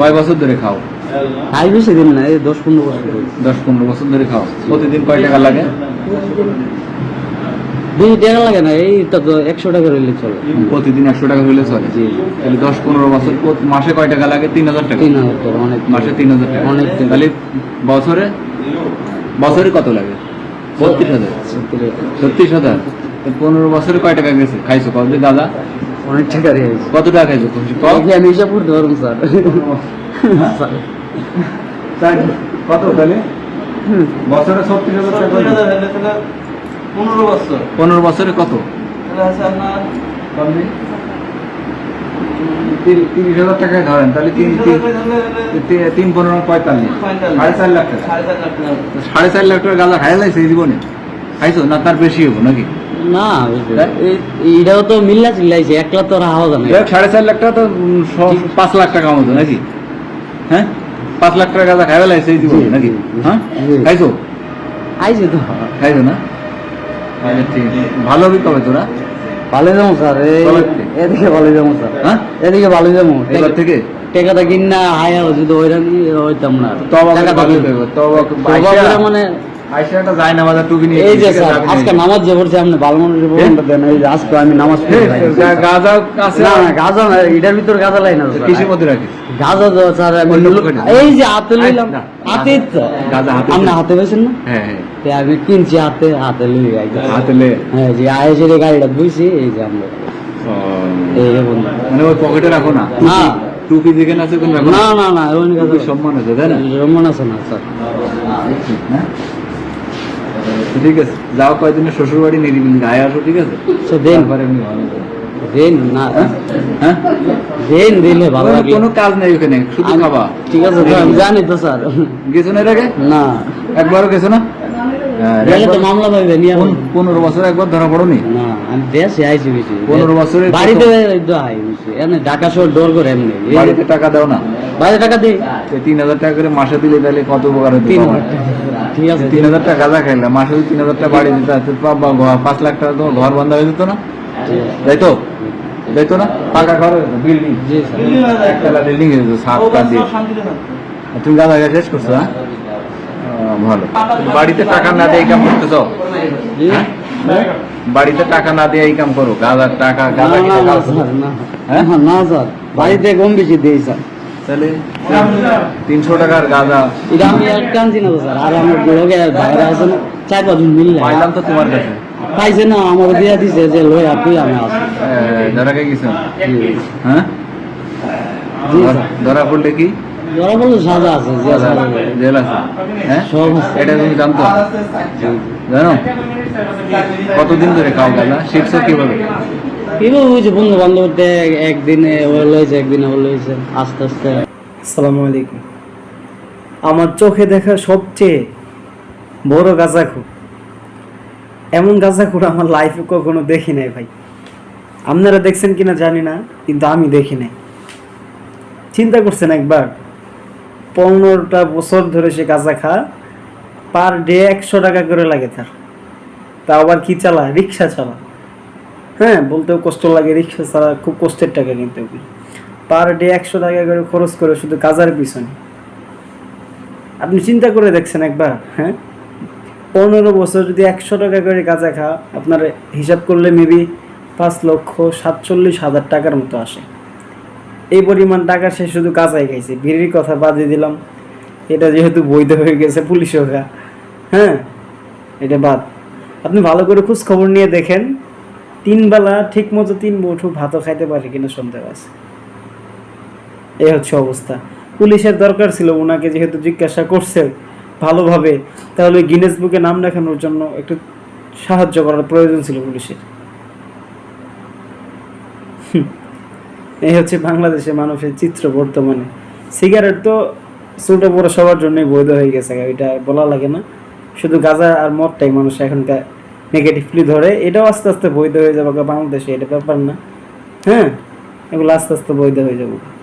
কয় বছর ধরে খাও? আই বেশি দিন না এই দশ পনেরো বছর। দশ পনেরো বছর ধরে খাও? প্রতিদিন কয় টাকা লাগে? বেশি টাকা লাগে না এইটা তো একশো টাকা রইলে চলে। প্রতিদিন একশো টাকা হলে চলে? জি তাহলে দশ পনেরো বছর মাসে কয় টাকা লাগে? তিন হাজার টাকা। তিন হাজার টাকা অনেক মাসে তিন হাজার টাকা। অনেক তাহলে বছরে? বছরে কত লাগে? বত্রিশ হাজার। ছত্রিশ হাজার। পনেরো বছরে কয় টাকা গেছে? খাইছো? কত দাদা। অনেক টাকা কত টাকা খাইছো আমি হিসাব করতে স্যার। স্যার। কত তাহলে বছরে ছত্রিশ হাজার টাকা পনেরো বছর। পনেরো বছরে কত? তাহলে আছে আপনার তিরিশ তিরিশ হাজার টাকায় ধরেন তাহলে তিন তিন- তিন- তিন পনেরো পঁয়তাল্লিশ। সাড়ে চার লাখ টাকা। সাড়ে চার লাখ টাকা। গাঁজা খাই লাগছে এই জীবনে। খাইছো? না তার বেশি হব নাকি? না এই- এইটাও তো মিল্লা চিল্লাইছে। একলা তো রাহা জানে সাড়ে চার লাখ টাকা তো পাঁচ লাখ টাকা মতো নাকি? হ্যাঁ? পাঁচ লাখ টাকা গাঁজা খাই লাগছে নাকি। হ্যাঁ? খাইছো? আইছে তো। খাইছো না? ঠিক ভালো হবি কবে তোরা। ভালো যাব স্যার? এদিকে ভালো যাব স্যার। হ্যাঁ? এদিকে ভালো যাব এবার থেকে? টেকাটা কিন না হাই যদি ওইটা হইতাম না। তবা তবা মানে এই যে। আজকে নামাজ যে পড়ছি আপনি ভালো মানুষের দেন। এই যে আজকে আমি নামাজ পড়ি গাঁজা আছে? না না গাজা না এটার ভিতর গাজা লাই না কিসের মধ্যে রাখিস গাজা তো স্যার আমি অন্য নিলাম- পকেটে? এই যে হাতে লইলাম হাতে তো। গাঁজা হাতে আপনি হাতে পেয়েছেন না? হ্যাঁ হ্যাঁ। আমি কিনছি হাতে হাতে লই হাতে লে হ্যাঁ যে গাড়িটা বুঝছি এই যে আমরা। এই মানে ওই পকেটে রাখো না? না। টুপি না? না না ওই সম্মান আছে তাই না? রমন আছে না স্যার। হ্যাঁ? ঠিক আছে যাও শ্বশুর বাড়ি নিরিবিলি আয় আসো ঠিক আছে? দেন। দেন না। হ্যাঁ? দেন দিলে ভালো ওখানে কোনো কাজ নেই ওখানে শুধু আমি- ঠিক আছে আমি জানি তো স্যার। গেছো না এর আগে? না। একবারও গেছো না? হ্যাঁ, মামলা পাইবে পনেরো বছর একবার ধরা পড়ো নি না আমি দেশে আইছি বেশি। পনেরো বছরে বাড়িতে তো আই বেশি। এমনি ঢাকা শহর ডর করে এমনি। বাড়িতে টাকা দাও না? বাড়িতে টাকা দিই? তিন হাজার টাকা করে মাসে দিলে তাহলে কত উপকার হতো তিন? ঠিক আছে তিন হাজার টাকা গাঁজা খাইলাম মাসে যদি তিন হাজার টাকা বাড়ি দিতে ঘর- পাঁচ লাখ টাকা তোমার ঘর বন্ধ হয়ে যেত না। তাই তো? তাই তো না? পাকা ঘর বিল্ডিং একতলা বিল্ডিং হয়ে সাত কাঠ দিয়ে। তুমি গাঁজা খাই শেষ করছ হ্যাঁ? ভালো। বাড়িতে টাকা না দিয়ে কাম করতেছ? জি। বাড়িতে টাকা না দিয়ে এই কাম করো গাঁজার টাকা না গাঁজা না না। স্যার না হ্যাঁ? বাড়িতে কম বেশি দিই স্যার তাহলে তিনশো টাকার গাঁজা। এটা আমি একটা আনছি না স্যার আর আমার লোকে বাইরে আছে না চার পাঁচজন মিললে পাইলাম তো তোমার কাছে। পাইছে না আমাকে দিয়া দিছে যে লই তুই আমি আসি ধরা কে গেছেন হ্যাঁ? ধরা- পড়লে কি? ধরা বলল সাজা আছে জেল আছে। হ্যাঁ? সব এটা তুমি জানতো? জানো? কতদিন ধরে খাও গাঁজা? শিখছো কীভাবে হয়েছে বন্ধু বান্ধবতে একদিনে একদিনে আস্তে আস্তে। আসসালামু আলাইকুম। আমার চোখে দেখা সবচেয়ে বড় গাঁজা গাঁজাখুর। এমন গাঁজা গাঁজাখুর আমার লাইফে কখনো দেখি নাই ভাই। আপনারা দেখছেন কিনা জানি না, কিন্তু আমি দেখি নাই। চিন্তা করছেন একবার, পনেরোটা বছর ধরে সে গাঁজা খা পার ডে একশো টাকা করে লাগে তার। তা আবার কি চালা রিক্সা চালায়। হ্যাঁ বলতেও কষ্ট লাগে, রিক্সা চালা খুব কষ্টের টাকা কিন্তু। পার ডে একশো টাকা করে খরচ করে শুধু কাজার পিছনে। আপনি চিন্তা করে দেখছেন একবার হ্যাঁ? পনেরো বছর যদি একশো টাকা করে কাজা খা আপনার হিসাব করলে মেবি পাঁচ লক্ষ সাতচল্লিশ হাজার টাকার মতো আসে। এই পরিমাণ টাকা সে শুধু কাজাই খাইছে। বিড়ির কথা বাদে দিলাম। এটা যেহেতু বৈধ হয়ে গেছে পুলিশ হ্যাঁ? এটা বাদ। আপনি ভালো করে খোঁজ খবর নিয়ে দেখেন। তিন বেলা ঠিক মতো তিন বউঠু ভাতও খাইতে পারে কিনা সন্দেহ আছে। এই হচ্ছে অবস্থা। পুলিশের দরকার ছিল ওনাকে যেহেতু জিজ্ঞাসা করছে ভালোভাবে, তাহলে গিনেস বুকে নাম লেখানোর জন্য একটু সাহায্য করার প্রয়োজন ছিল পুলিশের। এই হচ্ছে বাংলাদেশে মানুষের চিত্র বর্তমানে। সিগারেট তো ছোট বড় সবার জন্যই বৈধ হয়ে গেছে, এটা বলা লাগে না। শুধু গাঁজা আর মদটাই মানুষ এখনকার নেগেটিভলি ধরে, এটাও আস্তে আস্তে বৈধ হয়ে যাবে, বাংলাদেশে এটা ব্যাপার না। হ্যাঁ? এগুলো আস্তে আস্তে বৈধ হয়ে যাবে।